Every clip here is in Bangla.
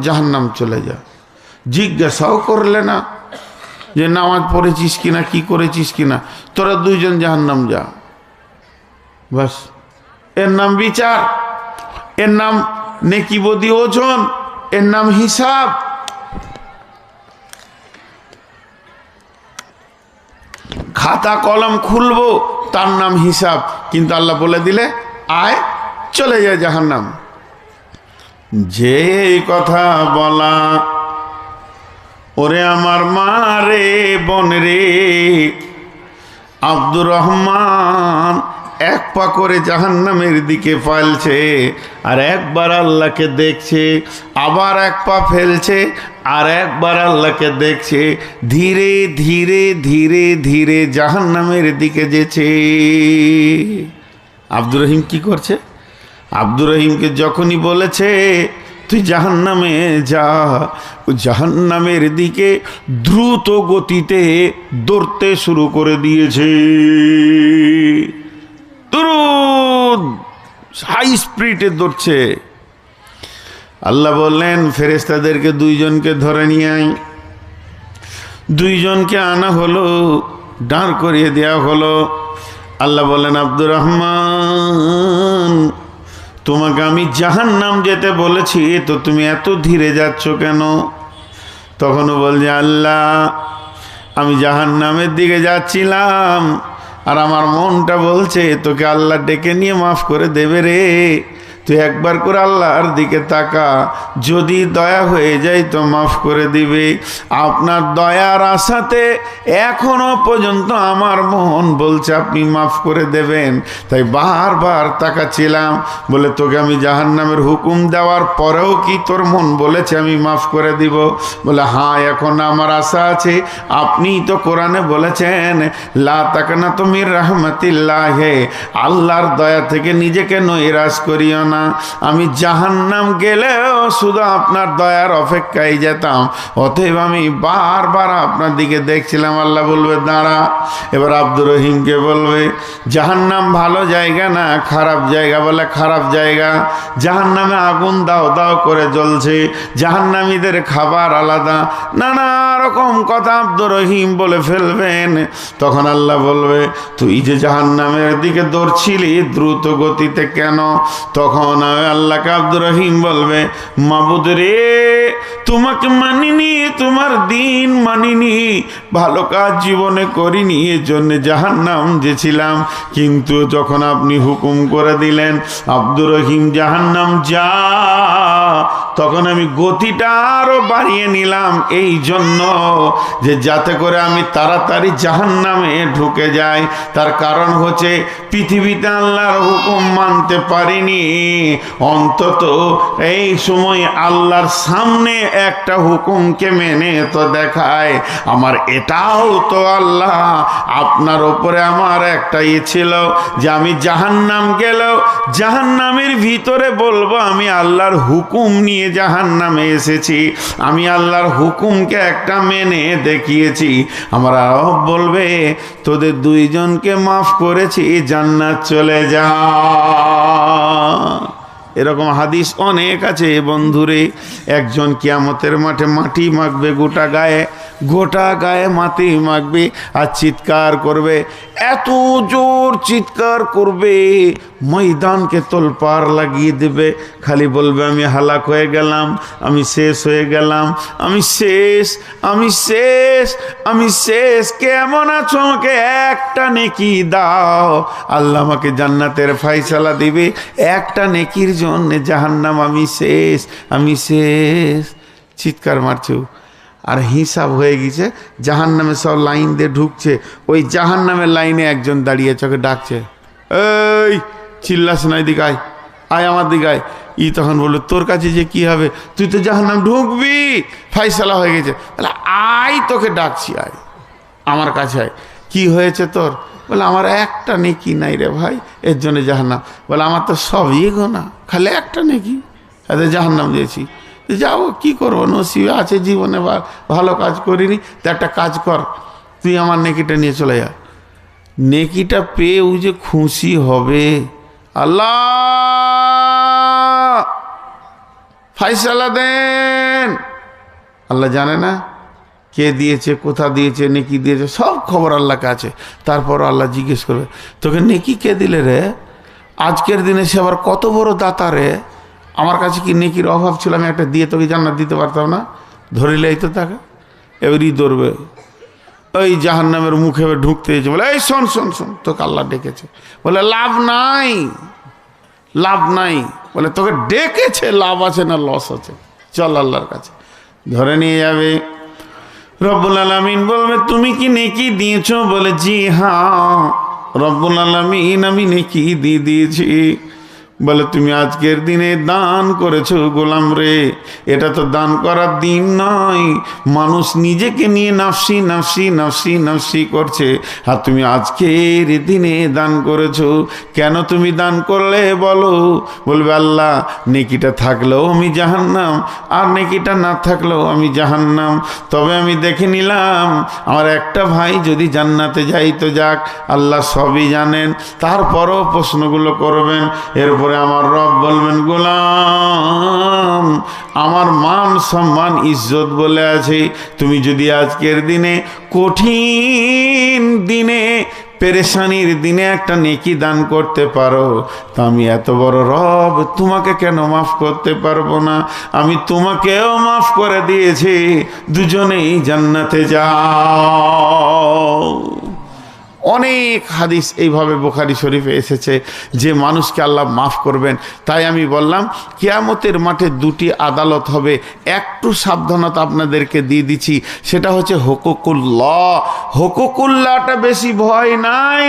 জাহান্নাম চলে যা জিজ্ঞাসাও করলে না যে নামাজ পড়েছিস কিনা, কি করেছিস কিনা। তোরা দুইজন জাহান্নাম যা। বাস। এর নাম বিচার, এর নাম নেকিবদি ওজন, এর নাম হিসাব। খাতা কলম খুলবো, তার নাম হিসাব। কিন্তু আল্লাহ বলে দিলে, আয়, চলে যায় জাহান্নাম। যে কথা বলা, ওরে আমার মা রে, বোন রে, আব্দুর রহমান এক পা করে জাহান্নামের দিকে ফেলছে, আর একবার আল্লাহকে দেখছে, আবার এক পা ফেলছে, আর একবার আল্লাহকে দেখছে, ধীরে ধীরে ধীরে ধীরে জাহান্নামের দিকে যেছে। আব্দুর রহিম কি করছে? আব্দুর রহিমকে যখনই বলেছে, তুই জাহান্নামে যা, ও জাহান্নামের দিকে দ্রুত গতিতে দৌড়তে শুরু করে দিয়েছে। দ্রুত হাই স্পিডে দৌড়ছে। আল্লাহ বললেন ফেরেস্তাদেরকে দুইজনকে ধরে নিয়ে আয়। দুইজনকে আনা হলো, দাঁড় করিয়ে দেওয়া হলো। আল্লাহ বলেন আব্দুর রহমান তোমাকে আমি জাহান নাম যেতে বলেছি তো তুমি এত ধীরে যাচ্ছ কেন? তখনও বলছে, আল্লাহ, আমি জাহান নামের দিকে যাচ্ছিলাম, আর আমার মনটা বলছে, তোকে আল্লাহ ডেকে নিয়ে মাফ করে দেবে রে। তুই একবার করে আল্লাহর দিকে তাকা। যদি দয়া হয়ে যায় তো মাফ করে দিবে। আপনার দয়ার আশাতে এখনও পর্যন্ত আমার মন বলছে আপনি মাফ করে দেবেন। তাই বারবার তাকাচ্ছিলাম। বলে, তোকে আমি জাহান নামের হুকুম দেওয়ার পরেও কি তোর মন বলেছে আমি মাফ করে দিব? বলে হ্যাঁ এখন আমার আশা আছে। আপনি তো কোরআনে বলেছেন, লা তাকানা তুমি রহমতিল্লাহে। আল্লাহর দয়া থেকে নিজেকে নৈরাশ করিও না। আমি জাহান্নাম গেলেও শুধু আপনার দয়ার অপেক্ষায় যেতাম। অতএব আমি বারবার আপনার দিকে দেখছিলাম, আল্লাহ বলবে, দাঁড়া। এবার আব্দুর রহিমকে বলবে, জাহান্নাম ভালো জায়গা না খারাপ জায়গা? বলে, খারাপ জায়গা। জাহান্নামে আগুন দাও দাও করে জ্বলছে। জাহান্নামীদের খাবার আলাদা। নানা রকম কথা আব্দুর রহিম বলে ফেলবেন। তখন আল্লাহ বলবে, তুই যে জাহান্নামের দিকে দৌড়ছিলি দ্রুত গতিতে কেন? তখন আল্লাহকে আব্দুর রহিম বলবে মাবুদ রে তোমাকে মানিনি, তোমার দিন মানিনি, ভালো কাজ জীবনে করিনি এর জন্য জাহান্নাম যেছিলাম কিন্তু যখন আপনি হুকুম করে দিলেন, আব্দুর রহিম জাহান্নাম যা তখন আমি গতিটা আরও বাড়িয়ে নিলাম। এই জন্য যে যাতে করে আমি তাড়াতাড়ি জাহান্নামে ঢুকে যাই, তার কারণ হচ্ছে পৃথিবীতে আল্লাহর হুকুম মানতে পারিনি। অন্তত এই সময় আল্লাহর সামনে একটা হুকুমকে মেনে তো দেখায়। আমার এটাও তো আল্লাহ আপনার ওপরে আমার একটা ইয়ে ছিল যে আমি জাহান্নাম গেলেও জাহান্নামের ভিতরে বলব আমি আল্লাহর হুকুম নিয়ে জাহান্নামে এসেছি। আমি আল্লাহর হুকুমকে একটা মেনে দেখিয়েছি। আমার আরব বলবে, তোদের দুইজনকে মাফ করেছি, জান্নাত চলে যা। এরকম হাদিস অনেক আছে বন্ধুরে। একজন কিয়ামতের মাঠে মাটি মাখবে গোটা গায়ে গোটা গায়ে মাটি মাখবে আর চিৎকার করবে। এত জোর চিৎকার করবে, ময়দানকে তোলপার লাগিয়ে দেবে। খালি বলবে, আমি হালাক হয়ে গেলাম, আমি শেষ হয়ে গেলাম, আমি শেষ আমি শেষ আমি শেষ। কেমন আছো আমাকে? একটা নেকি দাও। আল্লাহ আমাকে জান্নাতের ফাইসালা দিবে। একটা নেকির জন্য জাহান্নাম, আমি শেষ আমি শেষ। চিৎকার মারছো। আর হিসাব হয়ে গেছে জাহান নামে সব লাইন দিয়ে ঢুকছে। ওই জাহান নামের লাইনে একজন দাঁড়িয়ে চোখে ডাকছে। এই, চিল্লাস না এদিকে আয় আয় আমার দিকে আয়। ই তখন বলল, তোর কাছে যে কি হবে? তুই তো জাহান নাম ঢুকবি। ফাইসালা হয়ে গেছে। তাহলে আয় তোকে ডাকছি, আয়। আমার কাছে আয়। কি হয়েছে তোর? বলে, আমার একটা নেকি নাই রে ভাই, এর জন্য জাহান্নাম। বলে, আমার তো সবই গোনা খালি একটা নেকি এতে জাহান্নাম দিয়েছি। যাব কি করব? নসিবে আছে জীবনে, বা ভালো কাজ করিনি, তো একটা কাজ কর, তুই আমার নেকিটা নিয়ে চলে যা। নেকিটা পেয়ে ও যে খুশি হবে। আল্লাহ! ফাইসালা দেন। আল্লাহ জানে না কে দিয়েছে, কোথা দিয়েছে, নেকি দিয়েছে, সব খবর আল্লাহর কাছে। তারপর আল্লাহ জিজ্ঞেস করবে, তোকে নেকি কে দিলে রে? আজকের দিনে সে আবার কত বড় দাতা রে? আমার কাছে কি নেকির অভাব ছিল? আমি একটা দিয়ে তোকে জান্নাত দিতে পারতাম না। ধরিলেই তো তাকে। এবারই ধরবে। ওই জাহান্নামের মুখে ঢুকতে এসে বলে, এই শোন শোন শোন। তোকে আল্লাহ ডেকেছে। বলে, লাভ নাই। লাভ নাই। বলে, তোকে ডেকেছে, লাভ আছে না লস আছে? চল আল্লাহর কাছে। ধরে নিয়ে যাবে। রব্বুল আলমিন বলবে, তুমি কি নেকি দিয়েছ? বলে, জি হ্যাঁ। রব্বুল আলমিন আমি নেকি দিয়ে দিয়েছি। বলে, তুমি আজকের দিনে দান করেছ গোলাম রে। এটা তো দান করার দিন নয়। মানুষ নিজেকে নিয়ে নাফসি নাফসি নাফসি নাফসি করছে। আর তুমি আজকের দিনে দান করেছ। কেন তুমি দান করলে বলো? বলবে, আল্লাহ, নেকিটা থাকলেও আমি জাহান্নাম, আর নেকিটা না থাকলেও আমি জাহান্নাম। তবে আমি দেখে নিলাম, আমার একটা ভাই যদি জান্নাতে যাই তো যাক, আল্লাহ সবই জানেন। তারপরও প্রশ্নগুলো করবেন। এরপরে আমার রব বলবেন, গোলাম, আমার মান সম্মান ইজ্জত বলে আছে। তুমি যদি আজকের দিনে কঠিন দিনে, পেরেশানির দিনে একটা নেকি দান করতে পারো, তা আমি এত বড় রব তোমাকে কেন মাফ করতে পারব না? আমি তোমাকেও মাফ করে দিয়েছি। দুজনেই জান্নাতে যাও। অনেক হাদিস এইভাবে বোখারি শরীফে এসেছে যে মানুষকে আল্লাহ মাফ করবেন। তাই আমি বললাম, কিয়ামতের মাঠে দুটি আদালত হবে। একটু সাবধানতা আপনাদেরকে দিয়ে দিচ্ছি, সেটা হচ্ছে হকুকুল্লাহ। হকুকুল্লাহটা বেশি ভয় নাই।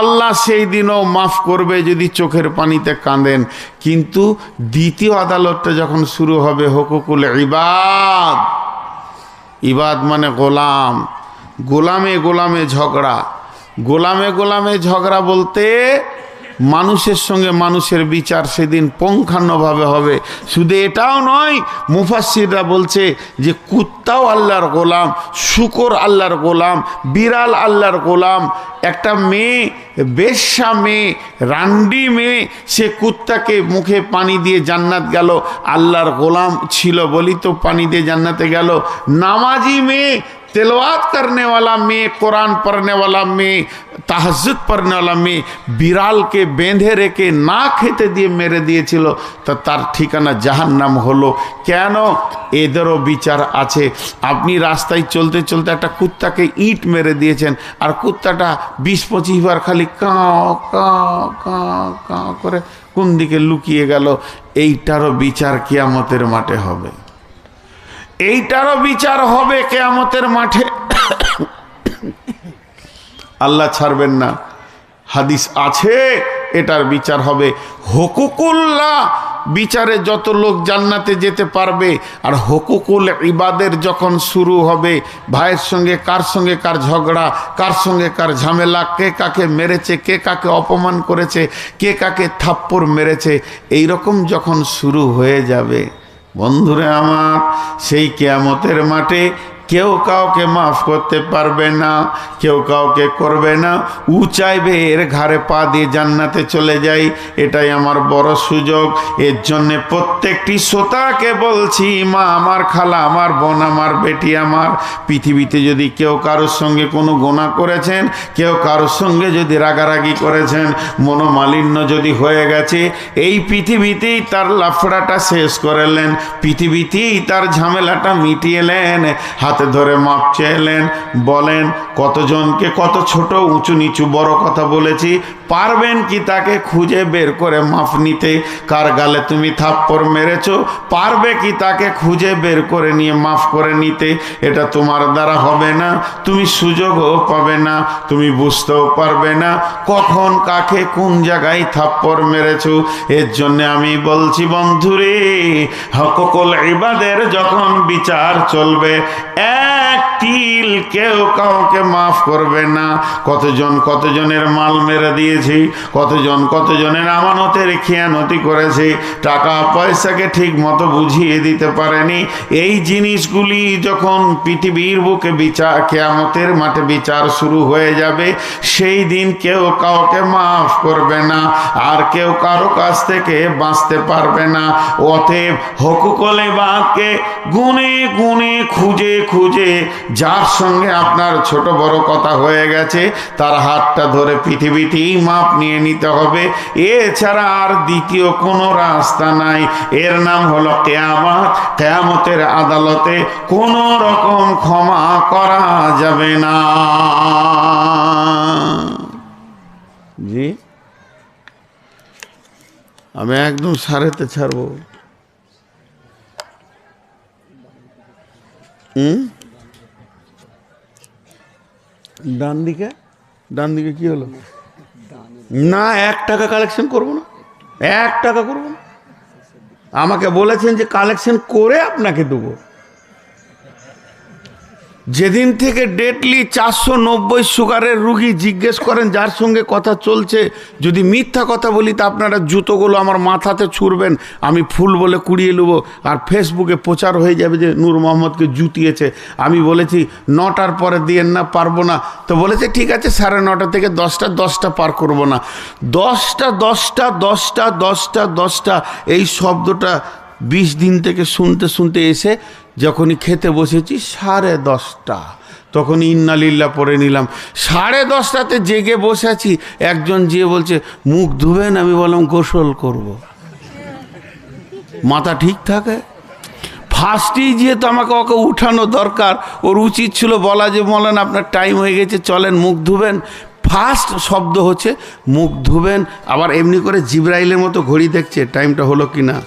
আল্লাহ সেই দিনও মাফ করবে যদি চোখের পানিতে কাঁদেন। কিন্তু দ্বিতীয় আদালতটা যখন শুরু হবে, হকুকুল ইবাদ। ইবাদ মানে গোলাম। গোলামে গোলামে ঝগড়া। গোলামে গোলামে ঝগড়া বলতে মানুষের সঙ্গে মানুষের বিচার সেদিন পঙ্খান্নভাবে হবে। শুধু এটাও নয় মুফাসিররা বলছে যে কুত্তাও আল্লাহর গোলাম, শুকর আল্লাহর গোলাম, বিড়াল আল্লাহর গোলাম। একটা মেয়ে, বেশ্যা মেয়ে, রান্ডি মেয়ে, সে কুত্তাকে মুখে পানি দিয়ে জান্নাত গেল। আল্লাহর গোলাম ছিল বলি তো পানি দিয়ে জান্নাতে গেল। নামাজি মেয়ে তেলওয়াত करने वाला মেয়ে কোরআন পড়নে वाला মেয়ে তাহাজুদ পড়নে वाला মেয়ে বিড়ালকে বেঁধে রেখে না খেতে দিয়ে মেরে দিয়েছিল তা তার ঠিকানা জাহান্নাম হলো কেন এদেরও বিচার আছে আপনি রাস্তায় চলতে চলতে একটা কুত্তাকে ইট মেরে দিয়েছেন আর কুত্তাটা বিশ পঁচিশ বার খালি কাঁ কাঁ কাঁ কাঁ করে কোন দিকে লুকিয়ে গেল এইটারও বিচার কিয়ামতের মাঠে হবে এইটারও বিচার হবে কেয়ামতের মাঠে। আল্লাহ ছাড়বেন না। হাদিস আছে, এটার বিচার হবে। হকুকুল্লাহ, বিচারে যত লোক জান্নাতে যেতে পারবে, আর হকুকুল ইবাদের যখন শুরু হবে, ভাইয়ের সঙ্গে কার সঙ্গে কার ঝগড়া, কার সঙ্গে কার ঝামেলা, কে কাকে মেরেছে, কে কাকে অপমান করেছে, কে কাকে থাপ্পড় মেরেছে এই রকম যখন শুরু হয়ে যাবে বন্ধুরে আমার সেই কেয়ামতের মাঠে কেউ কাউকে মাফ করতে পারবে না, কেউ কাউকে করবে না। উ চাইবে এর ঘাড়ে পা দিয়ে জান্নাতে চলে যাই, এটাই আমার বড় সুযোগ। এর জন্যে প্রত্যেকটি শ্রোতাকে বলছি, মা আমার, খালা আমার, বোন আমার, বেটি আমার, পৃথিবীতে যদি কেউ কারোর সঙ্গে কোনো গোনা করেছেন, কেউ কারোর সঙ্গে যদি রাগারাগি করেছেন, মনোমালিন্য যদি হয়ে গেছে, এই পৃথিবীতেই তার লাফড়াটা শেষ করেলেন পৃথিবীতেই তার ঝামেলাটা মিটিয়েলেন হাতে ধরে মাপ চেয়েলেন বলেন কতজনকে কত ছোট উঁচু নিচু বড় কথা বলেছি পারবেন কি তাকে খুঁজে বের করে মাফ নিতে? কার গালে তুমি থাপ্পড় মেরেছ? পারবে কি তাকে খুঁজে বের করে নিয়ে মাফ করে নিতে? এটা তোমার দ্বারা হবে না। তুমি সুযোগও পাবে না। তুমি বুঝতেও পারবে না কখন কাকে কোন জায়গায় থাপ্পড় মেরেছ। এর জন্য আমি বলছি, বন্ধুরে, হককল ইবাদের যখন বিচার চলবে, এক তিল কেউ কাউকে মাফ করবে না। কতজন কতজনের মাল মেরে দিয়ে দিয়েছি, কতজন কতজনের আমানতের খেয়ানতি করেছে, টাকা পয়সাকে ঠিক মতো বুঝিয়ে দিতে পারেনি। এই জিনিসগুলি যখন পৃথিবীর বুকে বিচার কেয়ামতের মাঠে বিচার শুরু হয়ে যাবে, সেই দিন কেউ কাউকে মাফ করবে না, আর কেউ কারও কাছ থেকে বাঁচতে পারবে না। অতএব হকুকলে বাঁধকে গুনে গুনে খুঁজে খুঁজে যার সঙ্গে আপনার ছোট বড় কথা হয়ে গেছে, তার হাতটা ধরে পৃথিবীতেই মাপ নিয়ে নিতে হবে। এছাড়া আর দ্বিতীয় কোনো রাস্তা নাই। এর নাম হলো কেয়ামত। কেয়ামতের আদালতে কোনো রকম ক্ষমা করা যাবে না। জি? আমি একদম সারেতে ছাড়বো। ডান দিকে ডান দিকে কি হলো? না, এক টাকা কালেকশন করব না। এক টাকা করব না। আমাকে বলেছেন যে কালেকশন করে আপনাকে দেবো। যেদিন থেকে ডেটলি চারশো নব্বই সুগারের রুগী জিজ্ঞেস করেন, যার সঙ্গে কথা চলছে, যদি মিথ্যা কথা বলি, তা আপনারা জুতোগুলো আমার মাথাতে ছুড়বেন, আমি ফুল বলে কুড়িয়ে নেব, আর ফেসবুকে প্রচার হয়ে যাবে যে নূর মোহাম্মদকে জুতিয়েছে। আমি বলেছি, নটার পরে দিয়েন না, পারব না। তো বলেছে, ঠিক আছে, সাড়ে নটা থেকে দশটা দশটা পার করব না। দশটা দশটা দশটা দশটা দশটা, এই শব্দটা বিশ দিন থেকে শুনতে শুনতে এসে যখনই খেতে বসেছি, সাড়ে দশটা। তখন ইন্নালিল্লা পরে নিলাম। সাড়ে দশটাতে জেগে বসে আছি একজন যেয়ে বলছে, মুখ ধুবেন, আমি বললাম, গোসল করব। মাথা ঠিক থাকে? ফার্স্টেই যেহেতু আমাকে ওকে উঠানো দরকার, ওর উচিত ছিল বলা যে বলেন আপনার টাইম হয়ে গেছে, চলেন, মুখ ধুবেন। ফার্স্ট শব্দ হচ্ছে, মুখ ধুবেন। আবার এমনি করে জিব্রাইলের মতো ঘড়ি দেখছে টাইমটা হলো কি না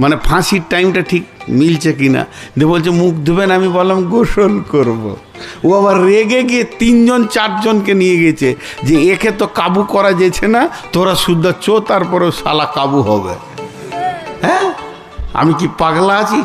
মানে ফাঁসির টাইমটা ঠিক মিলছে কিনা? দিয়ে বলছে, মুখ ধুবেন, আমি বললাম, গোসল করব। ও আবার রেগে গিয়ে তিনজন, চারজনকে নিয়ে গেছে যে, একে তো কাবু করা যেছে না, তোরা শুদ্ধ চো, তারপরেও সালা কাবু হবে। হ্যাঁ? আমি কি পাগলা আছি?